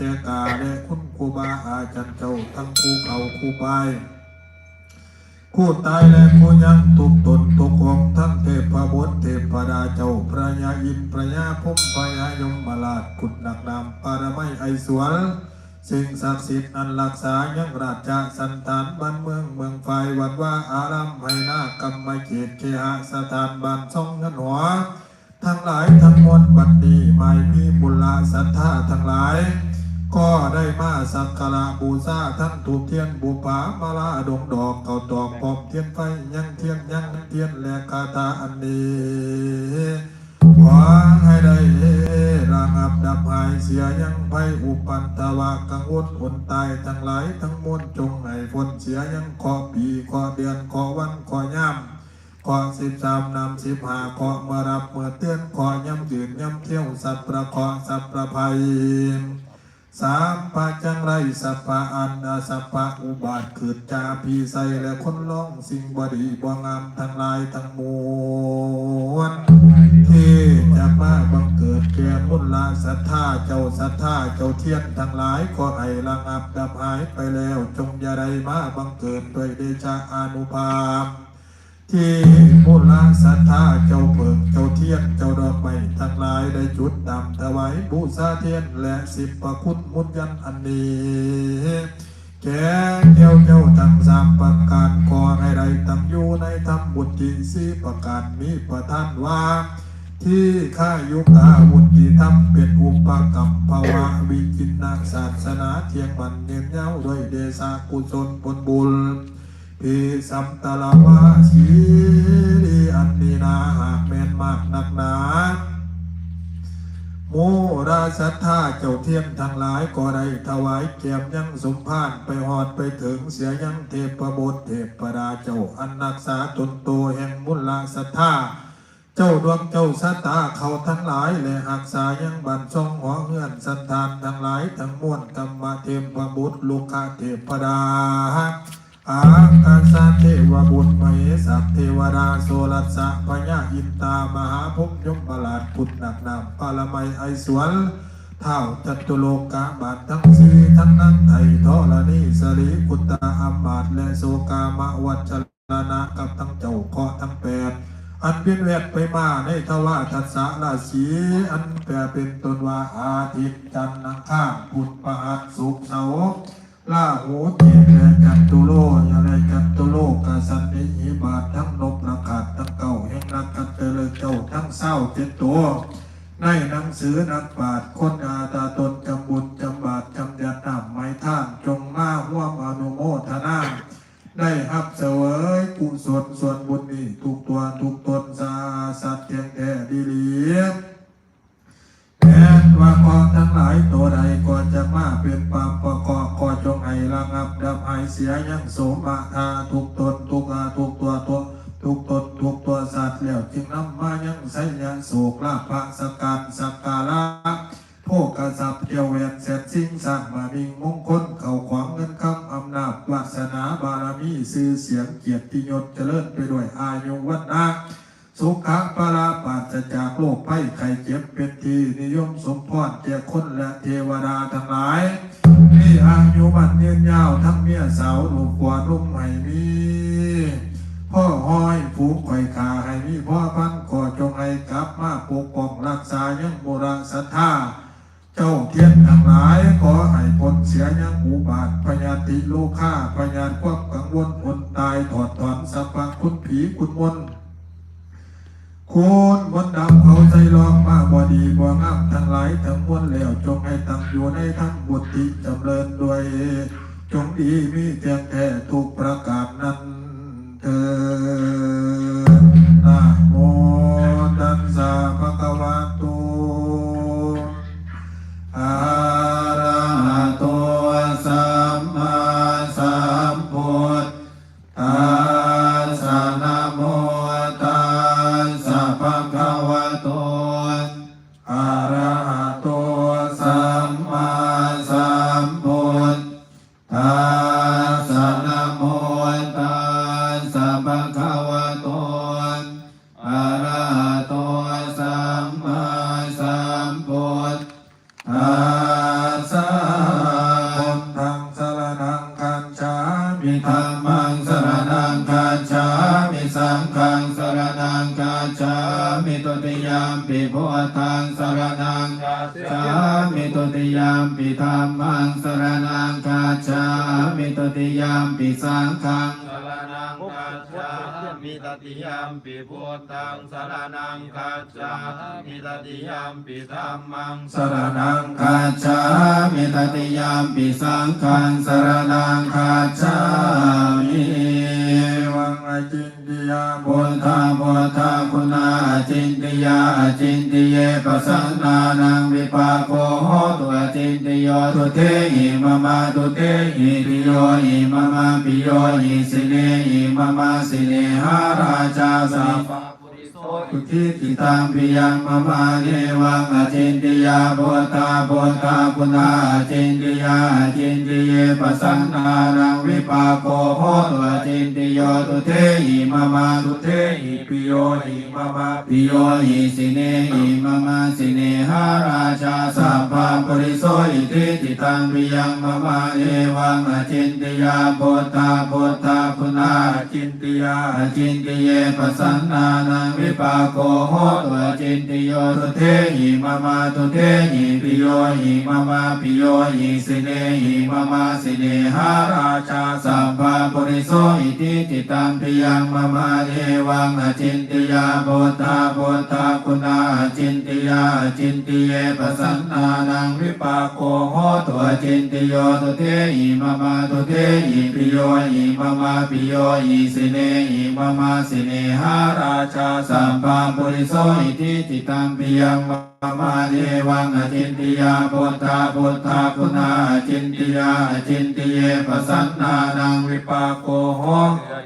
แก่กาและคุณครูบาอาจารย์เจ้าทั้งครูเขาครูบายคู่ตายและคู่ยังทุกตนทุกของทั้งเทพบุตรเทพดาเจ้าพระยาอินพระยาพุ่มพระยายมมาลาดกุดหนักนามปารมัยไอสวรสิ่งศักดิ์สิทธิ์อันรักษายังราชาสันตานบ้านเมืองเมืองไฟวัดว่าอารามไห้นากรรมเขตเคหสถานบ้านช่องเงินหัว ทั้งหลายทั้งมวลบัดนี้ไม่มีบุญลาศรัทธาทั้งหลาย ก็ได้มาสักการะบูชาทั้งถูกเทียนบุปามาลาดงดอกเก่าตอกปอบเทียนไฟยังเทียนยังเทียนและคาถาอันนี้หวังให้ได้ระงับดับหายเสียยังไปอุปันตวะกังวลคนตายทั้งหลายทั้งมวลจงให้ฝนเสียยังขอปีขอเดือนขอวันขอย่ำขอสิบสามนำสิบห้าขอมารับเมื่อเตือนขอย้ำยืนย้ำเที่ยวสัตว์ประขอสัพประภัย สามปาจังไรสัพพะอันดาสัพพะอุบาทขืดจาพีใสและคนร้องสิ่งบดีบ่งามทั้งหลายทั้งมวลที่จะมาบังเกิดแก่มุลลาศรัทธาเจ้าศรัทธาเจ้าเทียนทั้งหลายขอให้ระงับดับหายไปแล้ว จงอย่าได้มาบังเกิดด้วยเดชะอนุภาพ ที่มุลาศรัทธาเจ้าเบิกเจ้าเทียนเจ้าดอกไม้ทั้งหลายได้จุดดำถวายบูชาเทียนและสิบประคุณมุนยันอันนี้แก่เจ้าเจ้าทั้งสามประการขอให้ได้ตั้งอยู่ในธรรมบุตรีสีประการมีประทานว่าที่ข้ายุกาวุติธรรมเป็นอุปกรรมภาวะวิจินนาศาสนาเทียงมันเนียนเย้าด้วยเดชากุศลผลบุญ พิสัมตลาวาสีดีอันนีนาหากแม่นมากนักหนาโมราสัทธาเจ้าเทียนทั้งหลายก็ได้ถวายแก้มยังสมพานไปหอดไปถึงเสียยังเทพบุตรเทพดาเจ้าอันนักษาตนโตแห่งมุลลาสัทธาเจ้าดวงเจ้าสตาเขาทั้งหลายและหักษายังบันทรงหัวเงื่อนสันทานทั้งหลายทั้งมวลกรรมเทพบุตรลูกาเทพดา อากาสเทวบุตรมเหสัพเทวดาโสรัสสะพญาอินตามหาภพยมประหลาดพุทธนักนามปารมัยไอสวนเท่าจัตุโลกาบาททั้งสีทั้งนั้นไทยทรณีสรีกุตตาอัมบาทและโสกามะวัชรนากับทั้งเจ้าเคาะทั้งแปดอันเป็นแวดไปมาในทวารทัสสะราศีอันแปลเป็นตนว่าอาทิตย์จันทร์อังคารพุธพฤหัสศุกร์เสา ลาโหูเทียนแลจันตุโลยอะไรจันตุโลกาสันนิหิบาททั้งนบประกาศทั้งเก่าแห่งรักกันเตลยเจ้าทั้งเศร้าเจ็ดตัว ในหนังสือนักบาทคนอาตาตนจำบุญจำบาทจำยันนำไม้ท่านจงมาห่วมอนุโมทนาได้รับเสวยกุศลส่วนบุญนี้ทุกตัวทุกตนสาสัตว์เทียงแท้ดีเลียงแม้ว่าขอทั้งหลายตัวใดก่อนจะมาเป็นปามประกอบขอ จงให้ระงับดับหายเสียยังโสมาทาทุกตนทุกอาทุกตัวตัวทุกตนทุกตัวสัตว์แล้วจึงนำมายังไสยะโศกลาภสการสักการะโภกทรัพย์เกี่ยวแหวนเสร็จสิ่งสร้างมามิงมงคลเข้าขวางเงินคำอำนาจวาสนาบารมีสื่อเสียงเกียรติยศเจริญไปด้วยอายุวันนะสุขะปราปราศจากโรคภัยไข้เจ็บเป็นทีนิยมสมพรแก่คนและเทวดาทั้งหลาย อายุมันยืนยาวทั้งเมียสาวลูกกวาลุ่มให้มีพ่อห้อยผูกไข่ขาให้มีพ่อพันขอจงให้กลับมาปกป้องรักษายังโบราณศรัทธาเจ้าเทียนทั้งหลายขอให้พ้นเสียยังอุบาทพยาติโลกาพยานความกังวลคนตายถอดถอนสัพพคุณผีคุณมนต์ คุณมนต์ดำเขาใจลองมาบอดีบ่งามทั้งหลายทั้งมวลแล้วจงให้ตั้งอยู่ในทั้งบุตริจำเริญด้วย จงดีมีเทียงแท้ทุกประกาศนั้นเธอนะโมตัสสะภะคะวะโต ติยามปิพุทธังสารนังคาจามิตติยามปิธัมมังสารนังคาจามิตติยามปิสังฆังสารนังคาจามิวังอจินติ ยาพุทธาพุทธาคุณาอจินติยาอจินติเยปัสสนานังวิปากโคโหตุอจินติโยตุเตหิมะมาตุเตหิปิโยหิมะมาปิโยหิสิเนหิมะมาสิเนหาราชาสัพพะ สุทิติตังปิยังมะมาเนวังอจินติยาพุทธาพุทธาคุณาอจินติยาอจินติเยปัสสนานังวิปากโคโหตุอจินติโยตุเตหิมะมาตุเตหิปิโยหิมะมาปิโยหิสิเนหิมะมาสิเนหาราชาสัพพะปริโสอิติติตังปิยังมะมาเนวังอจินติยาพุทธาพุทธาคุณาอจินติยาอจินติเยปัสสนานังวิิปากโคโหตุอจินติโยตุเตหิมะมาตุเตหิปิโยหิมะมาปิโยหิสิเนหิมะมาสิเนหาราชาสัพพะปริโสอิติติตังปิยังมะมาเนวังอจินติยาพุทธาพุทธาคุณาอจินติยาอจินติเยปัสสนานังวิปากโคโหตุอจินติโยตุเตหิมะมาตุเตหิปิโยหิมะมาปิโยหิสิเนหิมะมาสิเนหาราชาสัพพะปุริโสอิติติตังปิยังมะมาเนวังอจินติยาพุทธาพุทธาคุณาอจินติยาอจินติเยปัสสนานังวิปากโคโห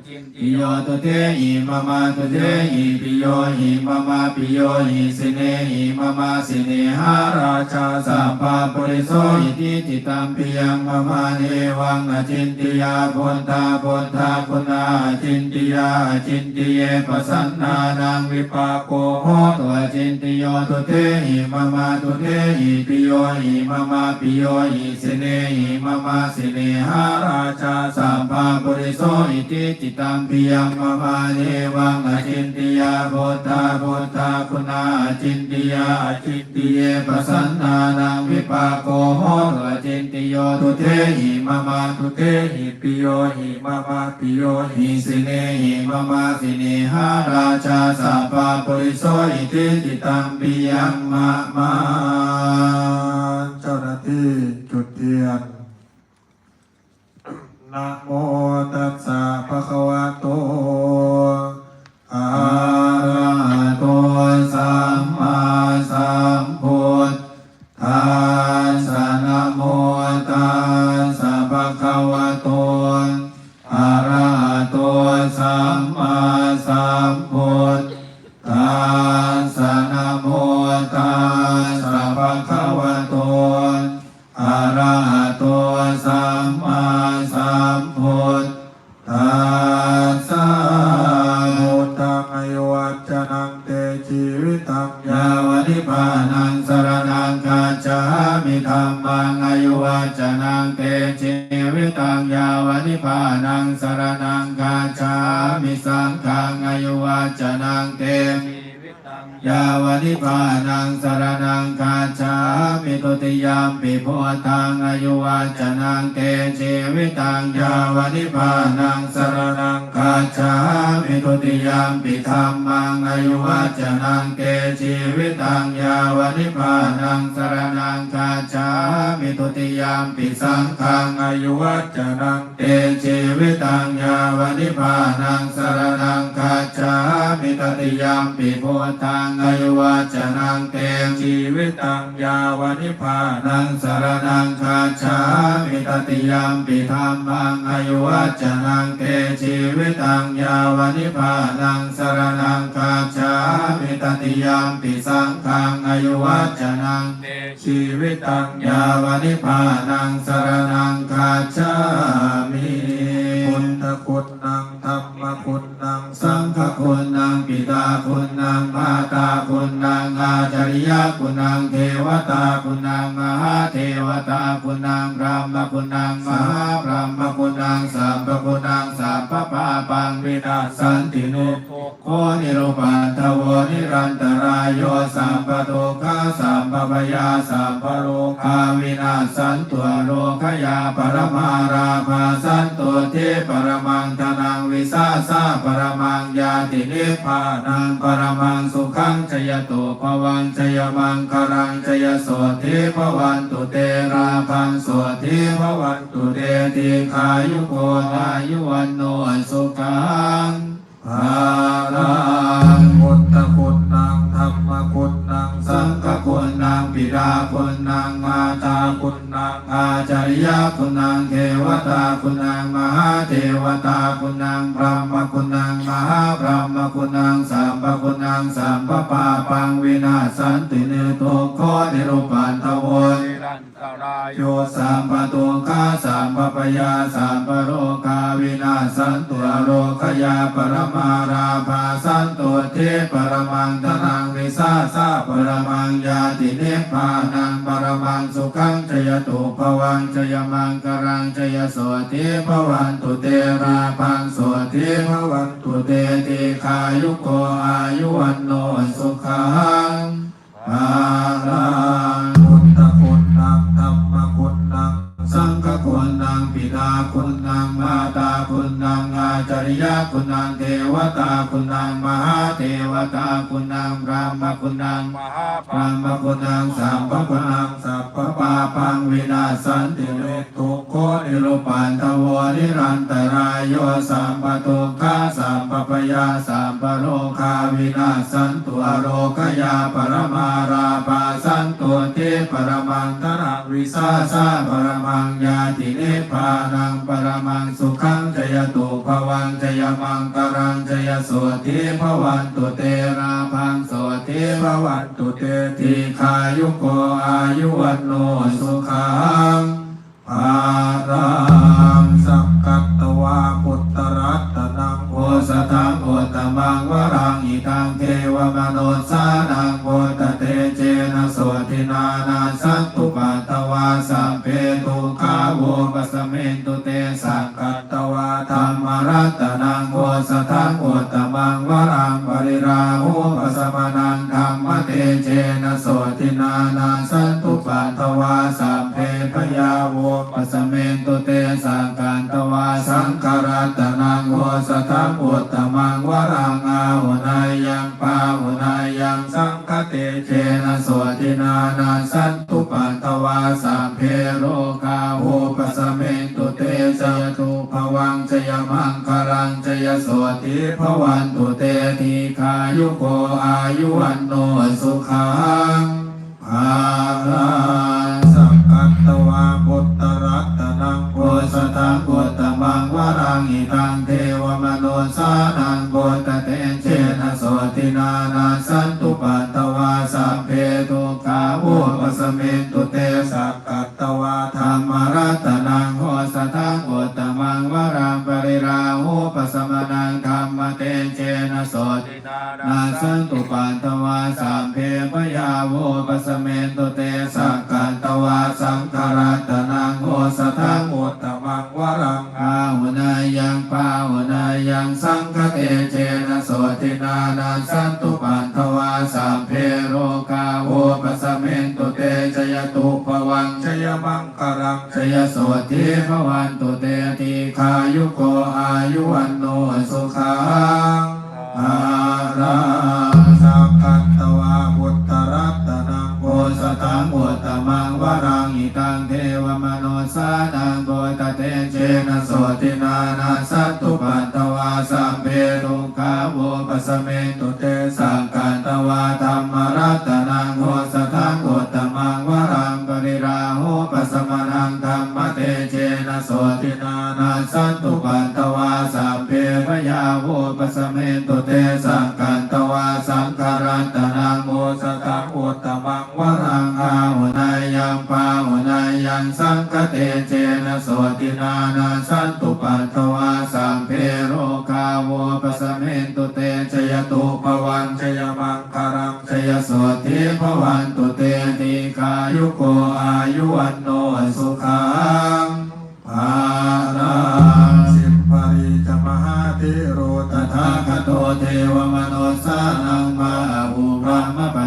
จินติปิโยตุเตหิมะมาตุเตหิปิโยหิมะมาปิโยหิสิเนหิมะมาสิเนหาราชาสัพพะปุริโสอิติจิตัมปิยังมะมาเนวังอจินติยาพุทธาพุทธาคุณาอจินติยาอจินติเยปัสสนานังวิปากโกโหตุอจินติโยตุเตหิมะมาตุเตหิปิโยหิมะมาปิโยหิสเนหิมะมาสเนหาราชาสัพพะปุริโสอิติจิตัมปิยังมะมาเนวังอจินติยาพุทธาพุทธาคุณาอจินติยาอจินติเยปัสสนานังวิปากโกโหตุอจินติโยตุเตหิมะมาตุเตหิปิโยหิมะมาปิโยหิสเนหิมะมาสเนหาราชาสัพพะปุริโสอิติจิตัมปิยังมะมาเจ้าหน้าที่จุดเทียนนะโมตัสสะภะคะวะโตอะอะระหะโตสัมมาสัมพุทธัส ชีวิตังยาวนิพานังสรนังคาจามิตุติยามปิธรรมังอายุวัจนังเตชีวิตังยาวนิพานังสรนังคาจามิตุติยามปิสังฆังอายุวัจนังเตชีวิตังยาวนิพานังสรนังคาจามิตติยามปิพุทธังอายุวัจนังเตชีวิตังยาวนิพานังสรนังคาจามิตติยามปิธรรมังอายุวัจนังเตชีวิตังยาวนิพานังสรนังคาจามิตติยามปิสังฆังอายุวัจนังเตชีวิตังยาวนิพพานังสรนังคาจามิ พุทธคุณนังธรรมคุณนังสังฆคุณนังปิตาคุณนังมาตาคุณนังอาจาริยคุณนังเทวตาคุณนังมหาเทวตาคุณนังพระมคุณนังมหาพระมคุณนังสัมปคุณนังสัมปปาปังวินาศสันติโนโคนิโรปันทโวนิรันตรายโยสัมปโตคาสัมปปยาสัมปโรคาวินาศสันตัวโลกยาปรมาราภาสันตัวเทปรมังทนังวิสาสาปรมังยาตินิพานังปรมังสุขังชยโตภวันชยมังคลังชยโสทิภวันตุเตราพังโสทิภวันตุเตติขายุโกอายุวันโนสุขังภาลังพุทธคุณนางธรรมคุณนางสังฆคุณนางปิดาคุณนางมาตาคุณนางอาจาริยคุณนางเทวตาคุณนาง ตาคุณนางพระมคุณนางมหาพระมคุณนางสัมปคุณนางสัมปปาปังวินาศสันติเนโตโคเนรุปันทโวยรันตรายโยสัมปตุกาสัมปปยาสัมปโรกาวินาศสันตุโรคยาปรมาราภาสันตุเทปรมังตนังวิสาสาปรมังยาติเนปานังปรมังสุขังจยตุภวังจยมังกรังจยโสติภวัน ดาคุณนางมาตา ริยคุณนางเทวตาคุณนางมหาเทวตาคุณนางพระมคุณนางมหาพระมคุณนางสัมปคุณนางสัพพปาปังวินาศสันติโลทุกโคนิโรปันทวนิรันตรายโยสัมปตุคาสัมปปยาสัมปโลคาวินาศสันตุอโรคยาปรมาราปาสันตุเทปรมังตรังวิสาสาปรมังยาติเนพานังปรมังสุขังจยตุภวังจยมังกรังจยโสติภวันตุเตราพังโสติภวันตุเตติขายุโกอายุวันโนสุขังภารังสังกัตตวาปุตตรัตนังโอสถังโอตมังวรังอิตังเทวมโนส ยมังคารังจยโสติภวันตุเตทีขายุโกอายุวันโนสุขังภา ปันตวาสัมเพปยาโวปัสเมนตุเตสักกันตวาสังคารัตนังโอสทังโอตมังวรังอาหุนายังปาหุนายังสังคเตเจนะโสตินานาสันตุปันตวาสัมเพโรกาโวปัสเมนตุเตจยตุภวังชยมังคารังชยโสติภวันตุเตติขายุโกอายุวันโนสุขังอา ตินานาสัตตุปัตตวาสัมเพตุขาโวปัสเมตุเตสังกันตวาธรรมรัตนังโอสตังโอตมังวรังปริราหุปัสมนังธรรมเตเจนะโสตินานาสัตตุปัตตวาสัมเพพยาโวปัสเมตุเตสังกันตวาสังคารัตนังโมสตังโอตมังวรังอา งปาหุนายังสังคเตเจนะโสตินานาสันตุปัตวาสัมเพโรคาโวปสเมนตุเตชยตุภวันชยมังคารังชยโสติภวันตุเตติกายุโกอายุวันโนสุขังภาลังสิมปริจมหาเทโรตถาคโตเทวมโนสานังมา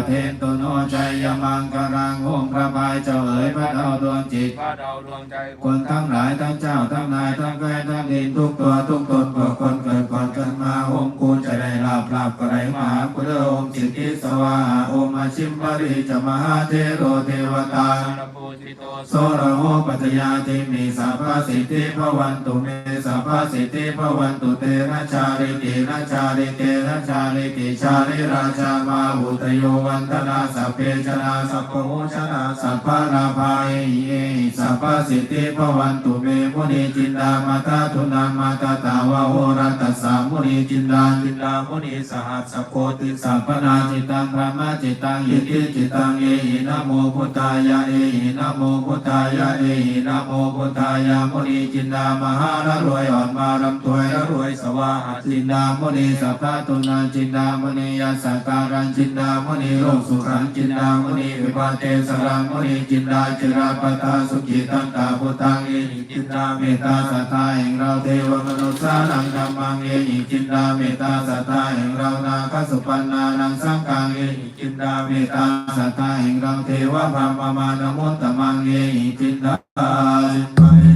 เทนตุโนชัยมังกรังองค์พระบายเจ้าเอ๋ยพระเดาดวงจิตพระดาวดวงใจคนทั้งหลายทั้งเจ้าทั้งนายทั้งแก่ทั้งดินทุกตัวทุกตนพวกคนเกิดก่อนกันมาองค์กูจะได้ลาบลาบก็ได้มหาพุทธองค์สิทธิสวาหาองค์อาชิมปริจมหาเทโรเทวตาสารปูติโตโสระโหปัจจยาติมีสัพพสิทธิภวันตุเมสัพพสิทธิภวันตุเตนะชาลิตินะชาลิเตนะชาลิติชาลิราชามาหุตโยวัันตนาสัพเพชนะสัพพโมชนะสัพพะราภายเยสัพพสิทธิภวันตุเมมุนีจินดามาตาทุนามาตาตาวะโหรัตสามุนีจินดาจินดามุนีสหัสสโคติสัพพนาจิตังพระมาจิตังยิติจิตังเอหินะโมพุทธายะเอหินะโมพุทธายะเอหินะโมพุทธายะมุนีจินดามหาละรวยอ่อนมารำถวยละรวยสวาหจินดามุนีสัพพตุนาจินดามุนียาสักการันจินดามุนีลกสุขังจินดามุนีวิปาเตสรังมุนีจินดาจิราปตาสุขิตังตาพุทังเอหิจินดาเมตตาสัตตาแห่งเราเทวมนุษย์สานังธรรมังเอหิจินดาเมตตาสัตตาแห่งเรานาคสุปันนานังสังฆังเอหิจินดาเมตตาสัตตาแห่งเราเทวพามมานมุตตมังเอหิจินดาสิมปริจมหา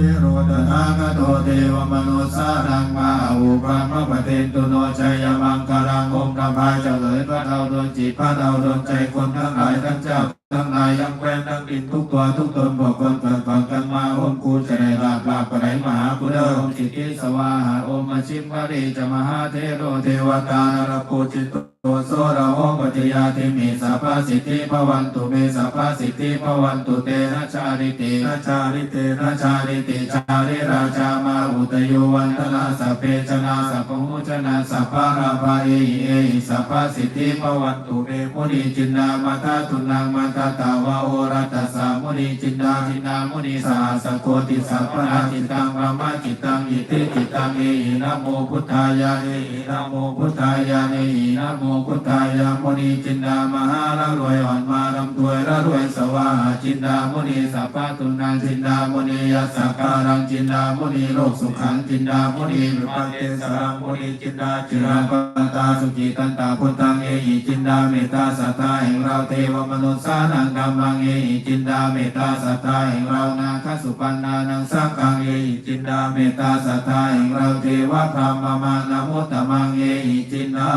เทโรตตถาคโตเทวมนุสารังมาอุปัมะปะเทนตุโนชัยมังคารังองค์พระพายเจริญพระเทาดวงจิตพระเทาดวงใจคนทั้งหลายทั้งเจ้า ทั้งนายทั้งแคว้นทั้งดินทุกตัวทุกตนบอกคนเกิดก่อนกันมาองค์กูจะได้ลาบลาบปะไหนมหาพุทธองค์จิตติสวาหาองค์มาชิมวรีจะมหาเทโรเทวตานรโปจิตโตโสระโหปัจยาติมีสัพพสิทธิภวันตุเมสัพพสิทธิภวันตุเตนะชาริตินาชาลิตเตนะชาลิติชาลิราชามาอุตโยวันตนาสัพเพชนะสัพพุชนะสัพพะราภาเอหิเอหิสัพพสิทธิภวันตุเมมุนีจินดามาตาตุนังมาตาตาวะโอรัตสามุนีจินดาจินดามุนีสหัสโคติสัพพนาจิตตังระมาจิตตังอิติจิตตังเอหินะโมพุทธายะเอหินะโมพุทธายะเอหินะโมพุทธายะมุนีจินดามหาละรวยอ่อนมาลำถวยละรวยสวาจินดามุนีสัพพะตุนังจินดามุนียสสกการังจินดามุนีโลกสุขังจินดามุนีวิปัสเตสรังมุนีจินดาจิราปตาสุจิตันตาพุทธังเอหิจินดาเมตตาสัตตาแห่งเราเทวมนุษย์นังธรรมังเอหิจินดาเมตตาสัตตาแห่งเรานาคสุปันนานังสังฆังเอหิจินดาเมตตาสัตตาแห่งเราเทวพรหมมานะมุตตมังเอหิจินดา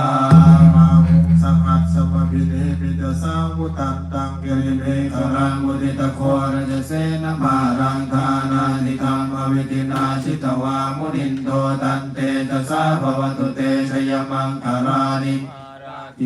มามุสังหัสสมพิเนปิตสาวุตันตังเกริเมฆรังมุติตะโครจเสนมารังทานานิธรรมวิตินาชิตวามุนินโตตันเตจะสาภวตุเตชยมังคารานิ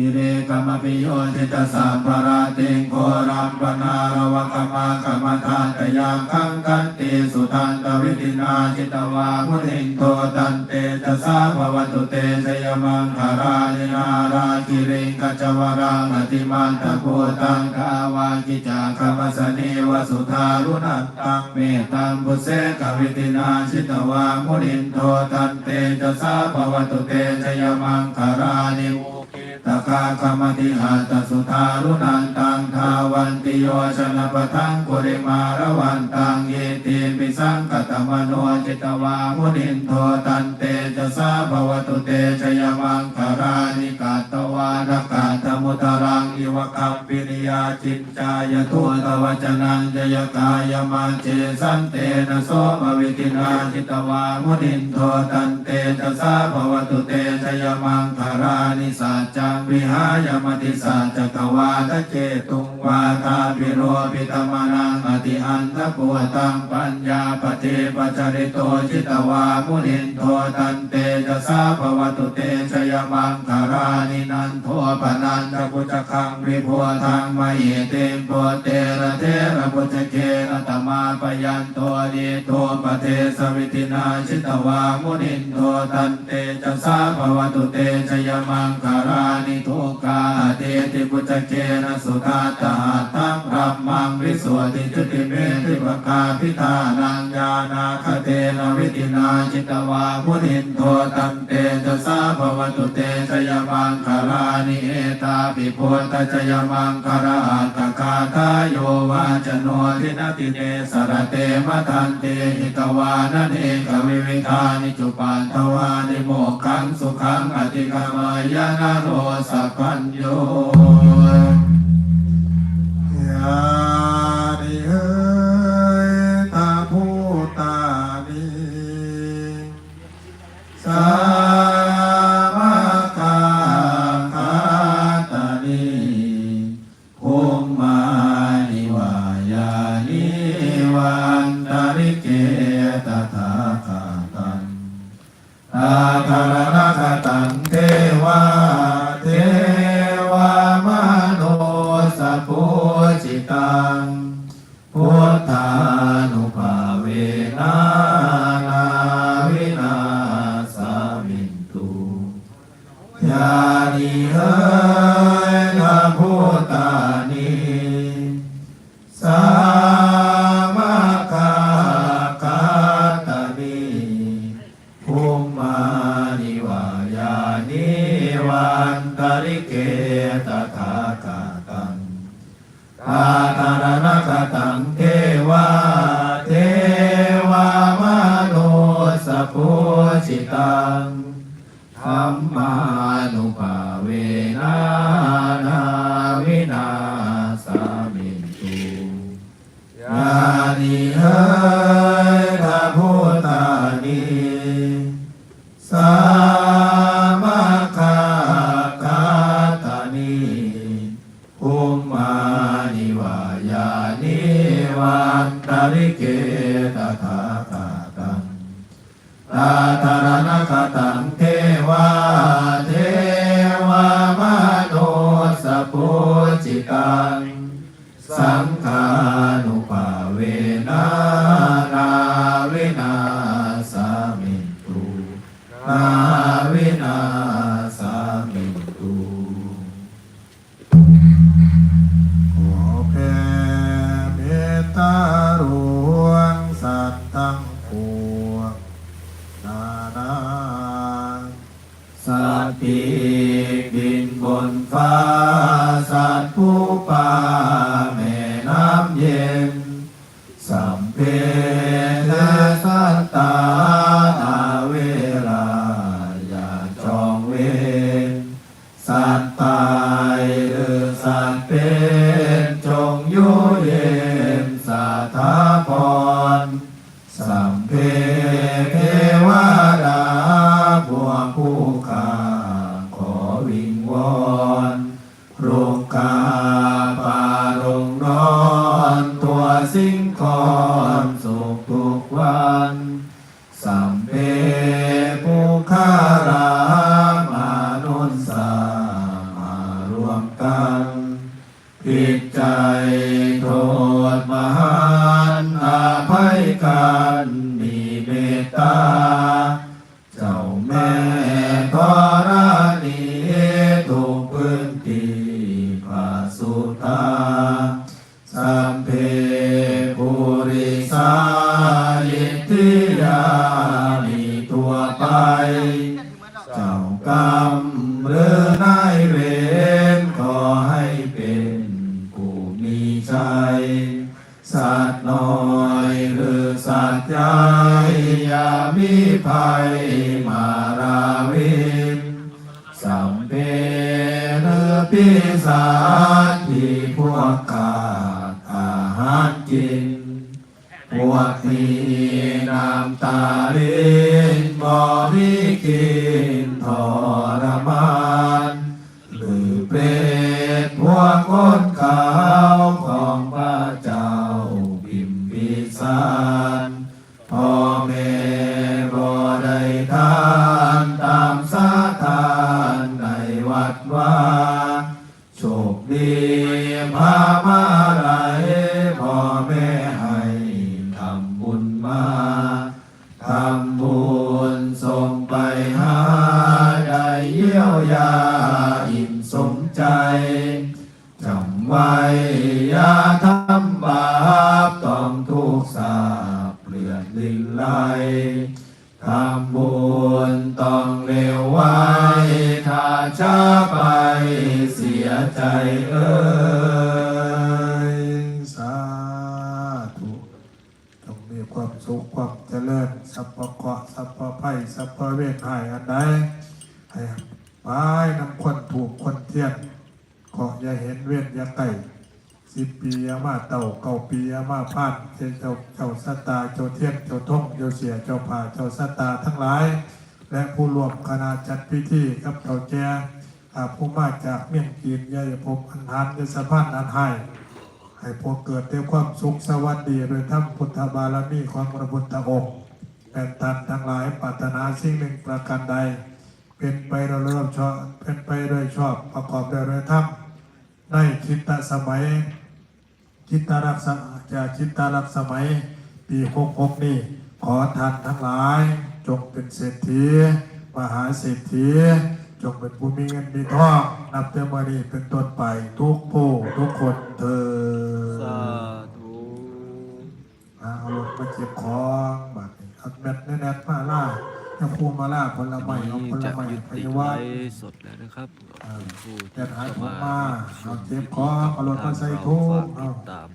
ติเรกมปิโยติตสัมภราติงโครัมปนารวกมากรรมฐานตยามขังกันติสุทันตวิตินาจิตวามุนินโตตันเตจะสาภวตุเตชยมังคารานินาราคิริงกัจจวรังอติมันตะโพตังกาวากิจาคมัสเนวสุทารุนันตังเมตังพุเสกวิตินาชิตวามุนินโทตันเตจะสาภวตุเตชยมังคารานิตกาคมติหัตสุทารุนันตังทาวันติโยชนะปทังกุริมาระวันตังเยติปิสังกตมโนจิตวามุนินโทตันเตจะสาภวตุเตชยมังคารานิกาตวารกาตมุตรังอิวคัมปิริยาจินจายทุตวจนังจยกายมาเจสันเตนะโสมวิตินาจิตวามุนินโทตันเตจะสาภวตุเตชยมังคารานิสัจจังวิหายมติสัจจกวาทะเจตุงวาทาปิโรปิตมนังอติอันทะปวตังปัญญาปฏิปัจจริโตจิตวามุนินโทตันเตจะสาภวตุเตชยมังคารานินันโทปนันตพุจคังวิพัวทางมเหเตมโปเตระเทระพุจเกระตมาปยันโตดีโทปเทสวิตินาจิตวามุนินโทตันเตจะสาภวตุเตชยมังคารานิทุกขาเตติปุจเกนะสุขาตาต มังวิสุทธิจุติเมติปกาพิธานังญาณาคเตนวิตินาจิตวามุนินโทตันเตจะสาภวตุเตชยมังคารานิเอตาปิโพตชยมังคาราตคาทายโยวาจโนทินติเนสรเตมทันเตหิตวานันเอกวิวิธานิจุปันทวานิโมกังสุขังอติกามายานาโรสัพพัญโย นิเอ้ยตาผู้ตานีสามาคาคาตานีภูมิมานิวายานิวันตาริเกตถาคาตังอา ธรรมานุภาเวนานาวินาสามินตุยานิเฮยทาพุตานิ uh, สิ่งคอน มีภัยมาราวินสัมเพหรือปีศาที่พวกขาดอาหารกิน พวกที่น้ำตาลินบ่ได้กินทรมานหรือเปรตพวกคนขาว ยาอิ่มสมใจจำไว้ยาทำบาปต้องทุกสาเปลือยนลิลไลทำบุญต้องเร็วไว้ ถ้าช้าไปเสียใจเอ้สาธุต้องมีความสุขความเจริญสัพพะสัพพะไพ่สัพพะเวทหายอันใดให้ ไปนำคนถูกคนเทียน ขออย่าเห็นเวทอย่าไก่สิบปีอย่ามาเต่าเก่าปีอย่ามาพานเจ้าเจ้าเจ้าสตาเจ้าเทียนเจ้าท่องเจ้าเสียเจ้าผ่าเจ้าสตาทั้งหลาย และผู้รวมคณะจัดพิธีกับเจ้าแจอาผู้มาจากเมียนกีนยายภพอันทานยสะพานอันให้ให้พวกเกิดด้วยความสุขสวัสดีโดยธรรมพุทธบารมีของพระพุทธองค์เป็นตันทั้งหลายปรารถนาสิ่งหนึ่งประการใด เป็นไปโดยเริ่มชอบเป็นไปโดยชอบประกอบด้วยโดยธรรมในคิตตสมัยคิตตรักษาจะคิตตรักสมัย ปีหกหกนี้ขอท่านทั้งหลาย จงเป็นเศรษฐีมหาเศรษฐีจงเป็นผู้มีเงินมีทองนับแต่วันนี้เป็นต้นไปทุกผู้ทุกคนเธอสาธุเอาลงมาเก็บของบัดนี้เอาแมทแน่ๆมาล่า จะพูมาล่าผลไม้เอาผลจะไม้ยุพติยาไลวาฟ์สดแล้วนะครับผู้แต่หายเข้าผมมามาเอาเจ็บของเอารถมาใส่ทุกฝากเอา ติดตาม